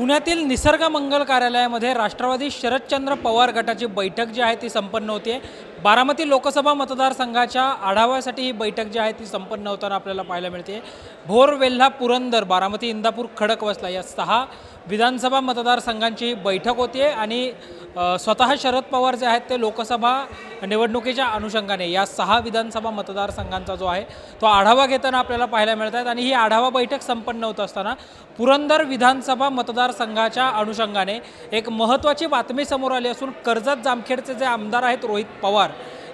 पुण्यातील निसर्ग मंगल कार्यालयामध्ये राष्ट्रवादी शरदचंद्र पवार गटाची बैठक जी आहे ती संपन्न होते बारामती लोकसभा मतदारसंघाच्या आढाव्यासाठी ही बैठक जी आहे ती संपन्न होताना आपल्याला पाहायला मिळते. भोर वेल्हा पुरंदर बारामती इंदापूर खडकवसला या सहा विधानसभा मतदारसंघांची ही बैठक होते आणि स्वतः शरद पवार जे आहेत ते लोकसभा निवडणुकीच्या अनुषंगाने या सहा विधानसभा मतदारसंघांचा जो आहे तो आढावा घेताना आपल्याला पाहायला मिळत आहेत आणि ही आढावा बैठक संपन्न होत असताना पुरंदर विधानसभा मतदार मतदारसंघाच्या अनुषंगाने एक महत्त्वाची बातमी समोर आली असून कर्जत जामखेडचे जे आमदार आहेत रोहित पवार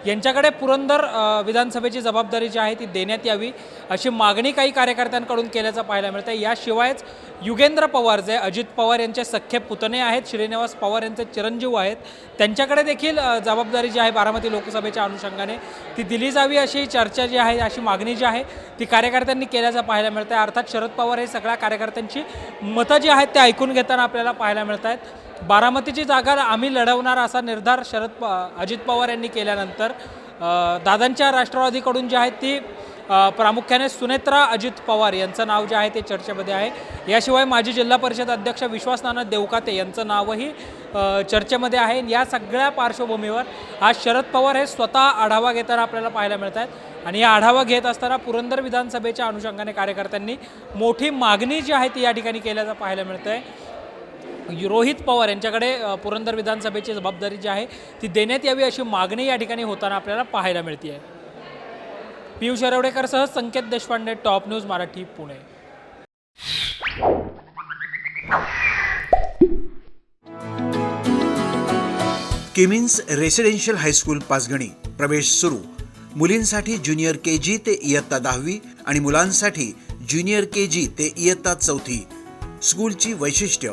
यांच्याकडे पुरंदर विधानसभेची जबाबदारी जी आहे ती देण्यात यावी अशी मागणी काही कार्यकर्त्यांकडून केल्याचं पाहायला मिळतं याशिवायच युगेंद्र पवार जे अजित पवार यांचे सख्खे पुतणे आहेत श्रीनिवास पवार यांचे चिरंजीव आहेत त्यांच्याकडे देखील जबाबदारी जी आहे बारामती लोकसभेच्या अनुषंगाने ती दिली जावी अशी चर्चा जी आहे अशी मागणी जी आहे ती कार्यकर्त्यांनी केल्याचं पाहायला मिळतं आहे अर्थात शरद पवार हे सगळ्या कार्यकर्त्यांची मतं जी आहेत ते ऐकून घेताना आपल्याला पाहायला मिळत आहेत बारामतीची जागा आम्ही लढवणार असा निर्धार शरद प अजित पवार यांनी केल्यानंतर दादांच्या राष्ट्रवादीकडून जी आहे ती प्रामुख्याने सुनेत्रा अजित पवार यांचं नाव जे आहे ते चर्चेमध्ये आहे. याशिवाय माजी जिल्हा परिषद अध्यक्ष विश्वासनाना देवकाते यांचं नावही चर्चेमध्ये आहे. या सगळ्या पार्श्वभूमीवर आज शरद पवार हे स्वतः आढावा घेताना आपल्याला पाहायला मिळत आहेत. आणि या आढावा घेत असताना पुरंदर विधानसभेच्या अनुषंगाने कार्यकर्त्यांनी मोठी मागणी जी आहे ती या ठिकाणी केल्याचं पाहायला मिळतं आहे रोहित पवार यांच्याकडे पुरंदर विधानसभेची जबाबदारी जी आहे ती देण्यात यावी अशी मागणी या ठिकाणी होताना आपल्याला पाहायला मिळते आहे Piyush हरवडेकरसह Sanket Deshpande top news Marathi Pune. Kimmins residential high school Panchgani प्रवेश सुरू. मुलींसाठी ज्युनियर के जी ते इयत्ता दहावी आणि मुलांसाठी ज्युनियर के जी ते इयत्ता चौथी. स्कूलची वैशिष्ट्य